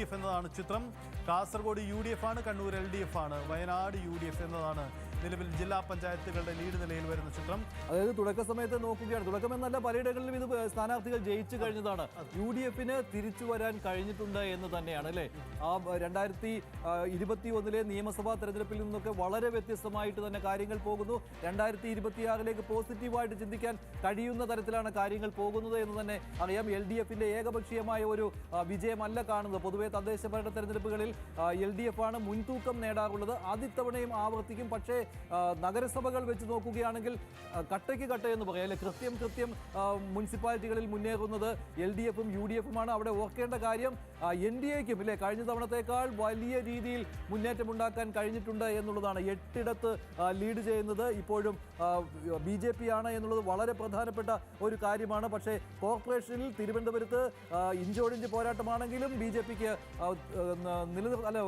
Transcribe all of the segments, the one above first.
D F എന്നതാണ് ചിത്രം. Kasaragod U D F ആണ് കണ്ണൂർ എൽ ഡി എഫ് ആണ്. വയനാട് യു ഡി എഫ് എന്നതാണ് നിലവിൽ ജില്ലാ പഞ്ചായത്തുകളുടെ ലീഡ് നിലയിൽ വരുന്ന ചിത്രം. അതായത് തുടക്ക സമയത്ത് നോക്കുകയാണ്. തുടക്കം എന്നല്ല പലയിടങ്ങളിലും ഇത് സ്ഥാനാർത്ഥികൾ ജയിച്ചു കഴിഞ്ഞതാണ്. യു ഡി എഫിന് തിരിച്ചു വരാൻ കഴിഞ്ഞിട്ടുണ്ട് എന്ന് തന്നെയാണ് അല്ലേ? ആ രണ്ടായിരത്തി ഇരുപത്തി ഒന്നിലെ നിയമസഭാ തെരഞ്ഞെടുപ്പിൽ നിന്നൊക്കെ വളരെ വ്യത്യസ്തമായിട്ട് തന്നെ കാര്യങ്ങൾ പോകുന്നു. രണ്ടായിരത്തി ഇരുപത്തിയാറിലേക്ക് പോസിറ്റീവായിട്ട് ചിന്തിക്കാൻ കഴിയുന്ന തരത്തിലാണ് കാര്യങ്ങൾ പോകുന്നത് എന്ന് തന്നെ അറിയാം. എൽ ഡി എഫിന്റെ ഏകപക്ഷീയമായ ഒരു വിജയമല്ല കാണുന്നത്. പൊതുവെ തദ്ദേശ ഭരണ തെരഞ്ഞെടുപ്പുകളിൽ എൽ ഡി എഫ് ആണ് മുൻതൂക്കം നേടാറുള്ളത്. ആദ്യത്തവണയും ആവർത്തിക്കും. പക്ഷേ നഗരസഭകൾ വെച്ച് നോക്കുകയാണെങ്കിൽ കട്ടയ്ക്ക് കട്ട എന്ന് പറയാം. അല്ലെ കൃത്യം കൃത്യം മുനിസിപ്പാലിറ്റികളിൽ മുന്നേറുന്നത് എൽ ഡി എഫും യു ഡി എഫുമാണ്. അവിടെ ഓർക്കേണ്ട കാര്യം എൻ ഡി എക്കും ഇല്ലേ കഴിഞ്ഞ തവണത്തേക്കാൾ വലിയ രീതിയിൽ മുന്നേറ്റം ഉണ്ടാക്കാൻ കഴിഞ്ഞിട്ടുണ്ട് എന്നുള്ളതാണ്. എട്ടിടത്ത് ലീഡ് ചെയ്യുന്നത് ഇപ്പോഴും ബി ജെ പി ആണ് എന്നുള്ളത് വളരെ പ്രധാനപ്പെട്ട ഒരു കാര്യമാണ്. പക്ഷേ കോർപ്പറേഷനിൽ തിരുവനന്തപുരത്ത് ഇഞ്ചോടിഞ്ച് പോരാട്ടമാണെങ്കിലും ബി ജെ പിക്ക് നിലനിർ അല്ല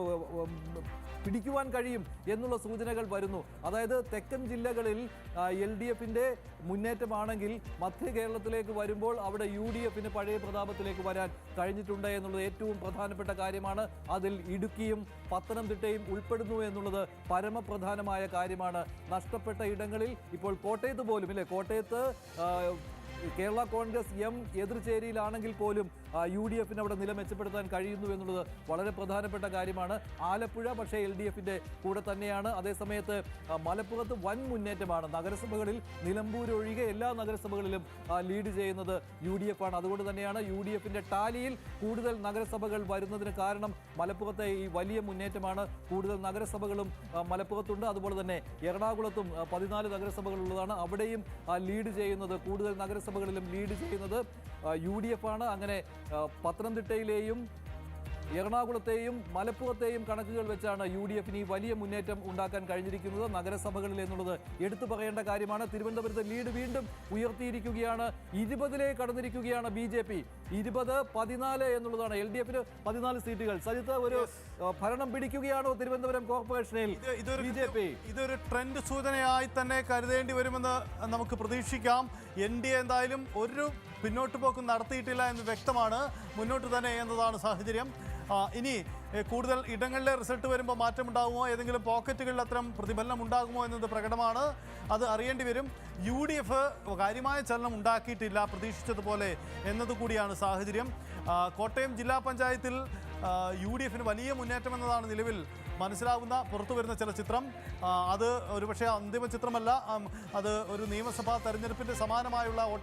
പിടിക്കുവാൻ കഴിയും എന്നുള്ള സൂചനകൾ വരുന്നു. അതായത് തെക്കൻ ജില്ലകളിൽ എൽ ഡി എഫിന്റെ മുന്നേറ്റമാണെങ്കിൽ മധ്യ കേരളത്തിലേക്ക് വരുമ്പോൾ അവിടെ യു ഡി എഫിന് പഴയ പ്രതാപത്തിലേക്ക് വരാൻ കഴിഞ്ഞിട്ടുണ്ട് എന്നുള്ളത് ഏറ്റവും പ്രധാനപ്പെട്ട കാര്യമാണ്. അതിൽ ഇടുക്കിയും പത്തനംതിട്ടയും ഉൾപ്പെടുന്നു എന്നുള്ളത് പരമപ്രധാനമായ കാര്യമാണ്. നഷ്ടപ്പെട്ട ഇടങ്ങളിൽ ഇപ്പോൾ കോട്ടയത്ത് പോലും ഇല്ലേ? കോട്ടയത്ത് കേരള കോൺഗ്രസ് എം എതിർചേരിയിലാണെങ്കിൽ പോലും യു ഡി എഫിന് അവിടെ നില മെച്ചപ്പെടുത്താൻ കഴിയുന്നു എന്നുള്ളത് വളരെ പ്രധാനപ്പെട്ട കാര്യമാണ്. ആലപ്പുഴ പക്ഷേ എൽ ഡി എഫിന്റെ കൂടെ തന്നെയാണ്. അതേസമയത്ത് മലപ്പുറത്ത് വൻ മുന്നേറ്റമാണ്. നഗരസഭകളിൽ നിലമ്പൂർ ഒഴികെ എല്ലാ നഗരസഭകളിലും ലീഡ് ചെയ്യുന്നത് യു ഡി എഫ് ആണ് അതുകൊണ്ട് തന്നെയാണ് യു ഡി എഫിന്റെ ടാലിയിൽ കൂടുതൽ നഗരസഭകൾ വരുന്നതിന് കാരണം മലപ്പുറത്തെ ഈ വലിയ മുന്നേറ്റമാണ്. കൂടുതൽ നഗരസഭകളും മലപ്പുറത്തുണ്ട്. അതുപോലെ തന്നെ എറണാകുളത്തും പതിനാല് നഗരസഭകളുള്ളതാണ്. അവിടെയും ലീഡ് ചെയ്യുന്നത് കൂടുതൽ നഗരസഭകളിലും ലീഡ് ചെയ്യുന്നത് യു ഡി എഫ് ആണ്. അങ്ങനെ പത്തനംതിട്ടയിലെയും എറണാകുളത്തെയും മലപ്പുറത്തെയും കണക്കുകൾ വെച്ചാണ് യു ഡി എഫിന് ഈ വലിയ മുന്നേറ്റം ഉണ്ടാക്കാൻ കഴിഞ്ഞിരിക്കുന്നത്. നഗരസഭകളിൽ എന്നുള്ളത് എടുത്തു പറയേണ്ട കാര്യമാണ്. തിരുവനന്തപുരത്ത് ലീഡ് വീണ്ടും ഉയർത്തിയിരിക്കുകയാണ്. ഇരുപതിലേക്ക് കടന്നിരിക്കുകയാണ് ബി ജെ പി. ഇരുപത് പതിനാല് എന്നുള്ളതാണ് എൽ ഡി എഫിന് പതിനാല് സീറ്റുകൾ. സജിത്ത് ഒരു ഭരണം പിടിക്കുകയാണോ തിരുവനന്തപുരം കോർപ്പറേഷനിൽ ബി ജെ പി? ഇതൊരു ട്രെൻഡ് സൂചനയായി തന്നെ കരുതേണ്ടി വരുമെന്ന് നമുക്ക് പ്രതീക്ഷിക്കാം. എൻ ഡി എ എന്തായാലും ഒരു പിന്നോട്ട് പോക്ക് നടത്തിയിട്ടില്ല എന്ന് വ്യക്തമാണ്. മുന്നോട്ട് തന്നെ എന്നതാണ് സാഹചര്യം. ഇനി കൂടുതൽ ഇടങ്ങളിലെ റിസൾട്ട് വരുമ്പോൾ മാറ്റമുണ്ടാകുമോ? ഏതെങ്കിലും പോക്കറ്റുകളിൽ അത്തരം പ്രതിഫലനം ഉണ്ടാകുമോ എന്നത് പ്രകടമാണ്. അത് അറിയേണ്ടി വരും. യു ഡി എഫ് കാര്യമായ ചലനം ഉണ്ടാക്കിയിട്ടില്ല പ്രതീക്ഷിച്ചതുപോലെ എന്നതുകൂടിയാണ് സാഹചര്യം. കോട്ടയം ജില്ലാ പഞ്ചായത്തിൽ യു ഡി എഫിന് വലിയ മുന്നേറ്റം എന്നതാണ് നിലവിൽ മനസ്സിലാവുന്ന പുറത്തു വരുന്ന ചില ചിത്രം. അത് ഒരുപക്ഷെ അന്തിമ ചിത്രമല്ല. അത് ഒരു നിയമസഭാ തെരഞ്ഞെടുപ്പിന്റെ സമാനമായുള്ള ഒട്ട